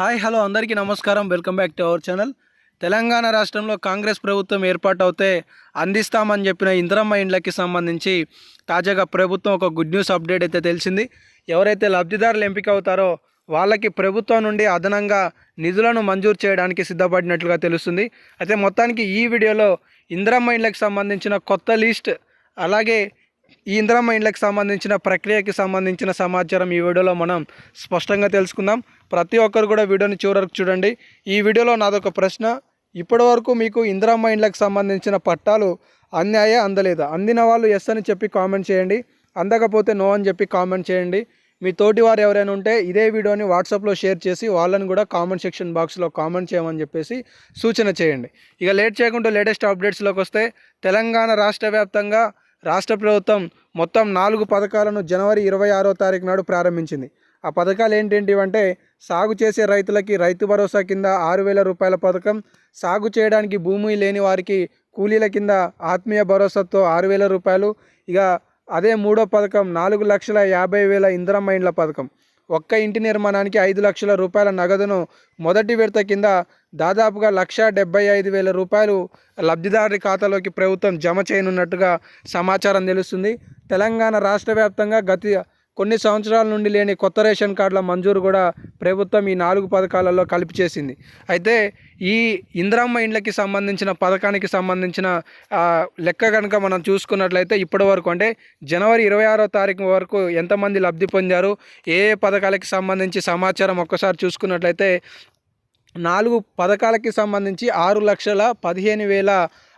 Hi hello అందరికీ నమస్కారం. Welcome back to our channel. Telangana రాష్ట్రంలో కాంగ్రెస్ ప్రభుత్వం ఏర్పాటు అవుతే అందిస్తామని చెప్పిన ఇంద్రమ్మ ఇండ్లకి సంబంధించి తాజాగా ప్రభుత్వం ఒక గుడ్ న్యూస్ అప్డేట్ అయితే తెలిసింది. ఎవరైతే లబ్ధిదారులు ఎంపిక అవుతారో వాళ్ళకి ప్రభుత్వం నుండి అదనంగా నిధులను మంజూరు చేయడానికి సిద్ధపడినట్లుగా తెలుస్తుంది. అయితే మొత్తానికి ఈ వీడియోలో ఇందిరమ్మ ఇండ్లకు సంబంధించిన కొత్త లిస్ట్ అలాగే ఈ ఇంద్రమ్మ ఇండ్లకు సంబంధించిన ప్రక్రియకి సంబంధించిన సమాచారం ఈ వీడియోలో మనం స్పష్టంగా తెలుసుకుందాం. ప్రతి ఒక్కరు కూడా వీడియోని చివరకు చూడండి. ఈ వీడియోలో నాదొక ప్రశ్న. ఇప్పటి వరకు మీకు ఇందిరమ్మ ఇండ్లకు సంబంధించిన పట్టాలు అందాయా అందలేదా? అందిన వాళ్ళు ఎస్ అని చెప్పి కామెంట్ చేయండి. అందకపోతే నో అని చెప్పి కామెంట్ చేయండి. మీ తోటి వారు ఎవరైనా ఉంటే ఇదే వీడియోని వాట్సాప్లో షేర్ చేసి వాళ్ళని కూడా కామెంట్ సెక్షన్ బాక్స్లో కామెంట్ చేయమని చెప్పేసి సూచన చేయండి. ఇక లేట్ చేయకుండా లేటెస్ట్ అప్డేట్స్లోకి వస్తే తెలంగాణ రాష్ట్ర వ్యాప్తంగా రాష్ట్ర ప్రభుత్వం మొత్తం నాలుగు పథకాలను జనవరి ఇరవై ఆరో తారీఖు నాడు ప్రారంభించింది. ఆ పథకాలు ఏంటేంటి అంటే సాగు చేసే రైతులకి రైతు భరోసా కింద ఆరు వేల రూపాయల పథకం సాగు చేయడానికి భూమి లేని వారికి కూలీల కింద ఆత్మీయ భరోసాతో ఆరు వేల రూపాయలు ఇక అదే మూడో పథకం నాలుగు లక్షల యాభై వేల ఇందిరమ్మ మైండ్ల పథకం. ఒక్క ఇంటి నిర్మాణానికి ఐదు లక్షల రూపాయల నగదును మొదటి విడత కింద దాదాపుగా లక్ష డెబ్బై ఐదు వేల రూపాయలు లబ్ధిదారుడి ఖాతాలోకి ప్రభుత్వం జమ చేయనున్నట్టుగా సమాచారం తెలుస్తుంది. తెలంగాణ రాష్ట్ర వ్యాప్తంగా గతి కొన్ని సంవత్సరాల నుండి లేని కొత్త రేషన్ కార్డుల మంజూరు కూడా ప్రభుత్వం ఈ నాలుగు పథకాలలో కలిపి చేసింది. అయితే ఈ ఇంద్రమ్మ ఇండ్లకి సంబంధించిన పథకానికి సంబంధించిన లెక్క కనుక మనం చూసుకున్నట్లయితే ఇప్పటి వరకు అంటే జనవరి ఇరవై ఆరో తారీఖు వరకు ఎంతమంది లబ్ధి పొందారు ఏ ఏ పథకాలకి సంబంధించి సమాచారం ఒక్కసారి చూసుకున్నట్లయితే నాలుగు పథకాలకి సంబంధించి ఆరు లక్షల పదిహేను వేల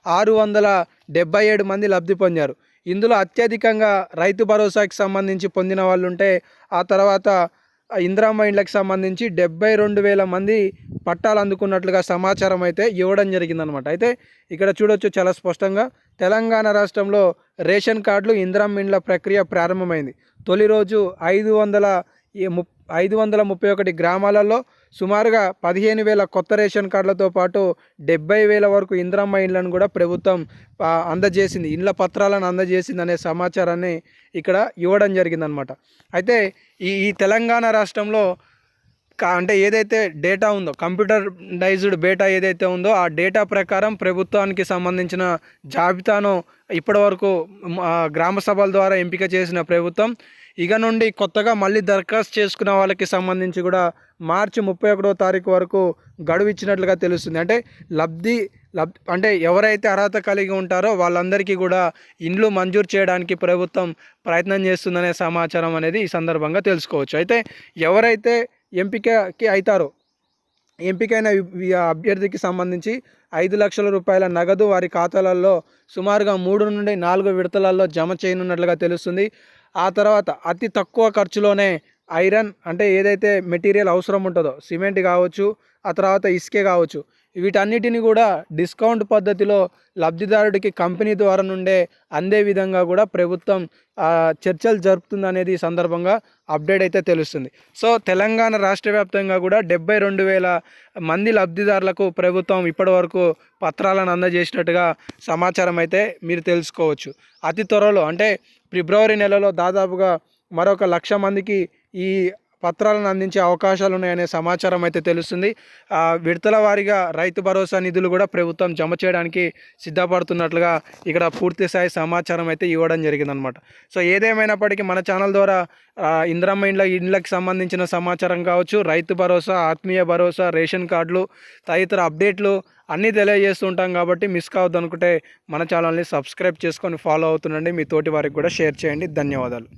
ఆరు వందల డెబ్బై ఏడు మంది లబ్ధి పొందారు. ఇందులో అత్యధికంగా రైతు భరోసాకి సంబంధించి పొందిన వాళ్ళు ఉంటే ఆ తర్వాత ఇందిరా మైండ్లకు సంబంధించి డెబ్బై రెండు వేల మంది పట్టాలు అందుకున్నట్లుగా సమాచారం అయితే ఇవ్వడం జరిగిందనమాట. అయితే ఇక్కడ చూడొచ్చు చాలా స్పష్టంగా తెలంగాణ రాష్ట్రంలో రేషన్ కార్డులు ఇందిరా మైండ్ల ప్రక్రియ ప్రారంభమైంది. తొలి రోజు ఐదు వందల ఐదు వందల ముప్పై ఒకటి గ్రామాలలో సుమారుగా పదిహేను వేల కొత్త రేషన్ కార్డులతో పాటు డెబ్బై వేల వరకు ఇంద్రమ్మ ఇండ్లను కూడా ప్రభుత్వం అందజేసింది. ఇండ్ల పత్రాలను అందజేసింది అనే సమాచారాన్ని ఇక్కడ ఇవ్వడం జరిగిందనమాట అయితే ఈ ఈ తెలంగాణ రాష్ట్రంలో అంటే ఏదైతే డేటా ఉందో కంప్యూటర్డైజ్డ్ డేటా ఏదైతే ఉందో ఆ డేటా ప్రకారం ప్రభుత్వానికి సంబంధించిన జాబితాను ఇప్పటివరకు గ్రామ సభల ద్వారా ఎంపిక చేసిన ప్రభుత్వం ఇక నుండి కొత్తగా మళ్ళీ దరఖాస్తు చేసుకున్న వాళ్ళకి సంబంధించి కూడా మార్చి ముప్పై ఒకటో తారీఖు వరకు గడువు ఇచ్చినట్లుగా తెలుస్తుంది. అంటే లబ్ధి లబ్ అంటే ఎవరైతే అర్హత కలిగి ఉంటారో వాళ్ళందరికీ కూడా ఇండ్లు మంజూరు చేయడానికి ప్రభుత్వం ప్రయత్నం చేస్తుందనే సమాచారం అనేది ఈ సందర్భంగా తెలుసుకోవచ్చు. అయితే ఎవరైతే ఎంపికకి అవుతారో ఎంపికైన అభ్యర్థికి సంబంధించి ఐదు లక్షల రూపాయల నగదు వారి ఖాతాలలో సుమారుగా మూడు నుండి నాలుగు విడతలలో జమ చేయనున్నట్లుగా తెలుస్తుంది. ఆ తర్వాత అతి తక్కువ ఖర్చులోనే ఐరన్ అంటే ఏదైతే మెటీరియల్ అవసరం ఉంటుందో సిమెంట్ కావచ్చు ఆ తర్వాత ఇసుకే కావచ్చు వీటన్నిటిని కూడా డిస్కౌంట్ పద్ధతిలో లబ్ధిదారుడికి కంపెనీ ద్వారా నుండే అందే విధంగా కూడా ప్రభుత్వం చర్చలు జరుపుతుంది అనేది ఈ సందర్భంగా అప్డేట్ అయితే తెలుస్తుంది. సో తెలంగాణ రాష్ట్ర వ్యాప్తంగా కూడా డెబ్బై రెండు వేల మంది లబ్ధిదారులకు ప్రభుత్వం ఇప్పటివరకు పత్రాలను అందజేసినట్టుగా సమాచారం అయితే మీరు తెలుసుకోవచ్చు. అతి త్వరలో అంటే ఫిబ్రవరి నెలలో దాదాపుగా మరొక లక్ష మందికి ఈ పత్రాలను అందించే అవకాశాలు ఉన్నాయనే సమాచారం అయితే తెలుస్తుంది. విడతల వారీగా రైతు భరోసా నిధులు కూడా ప్రభుత్వం జమ చేయడానికి సిద్ధపడుతున్నట్లుగా ఇక్కడ పూర్తి స్థాయి సమాచారం అయితే ఇవ్వడం జరిగిందనమాట సో ఏదేమైనప్పటికీ మన ఛానల్ ద్వారా ఇంద్రమ్మ ఇండ్ల ఇండ్లకు సంబంధించిన సమాచారం కావచ్చు రైతు భరోసా ఆత్మీయ భరోసా రేషన్ కార్డులు తదితర అప్డేట్లు అన్నీ తెలియజేస్తుంటాం కాబట్టి మిస్ కావద్దు అనుకుంటే మన ఛానల్ని సబ్స్క్రైబ్ చేసుకొని ఫాలో అవుతుండండి. మీ తోటి వారికి కూడా షేర్ చేయండి. ధన్యవాదాలు.